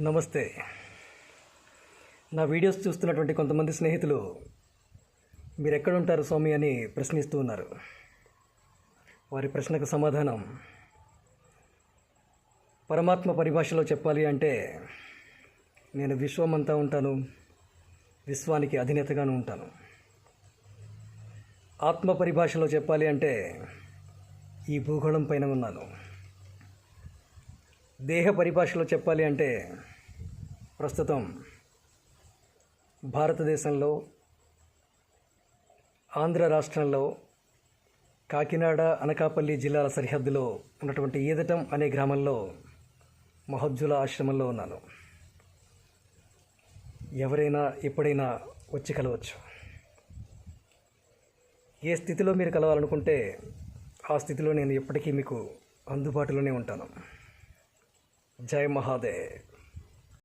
నమస్తే. నా వీడియోస్ చూస్తున్నటువంటి కొంతమంది స్నేహితులు మీరు ఎక్కడుంటారు స్వామి అని ప్రశ్నిస్తూ ఉన్నారు. వారి ప్రశ్నకు సమాధానం పరమాత్మ పరిభాషలో చెప్పాలి అంటే నేను విశ్వమంతా ఉంటాను విశ్వానికి అధినేతగాను ఉంటాను. ఆత్మ పరిభాషలో చెప్పాలి అంటే ఈ భూగోళం పైన ఉన్నాను. దేహ పరిభాషలో చెప్పాలి అంటే ప్రస్తుతం భారతదేశంలో ఆంధ్ర రాష్ట్రంలో కాకినాడ అనకాపల్లి జిల్లాల సరిహద్దులో ఉన్నటువంటి ఈదటం అనే గ్రామంలో మహజ్జుల ఆశ్రమంలో ఉన్నాను. ఎవరైనా ఎప్పుడైనా వచ్చి కలవచ్చు. ఏ స్థితిలో మీరు కలవాలనుకుంటే ఆ స్థితిలో నేను ఎప్పటికీ మీకు అందుబాటులోనే ఉంటాను. जय महादेव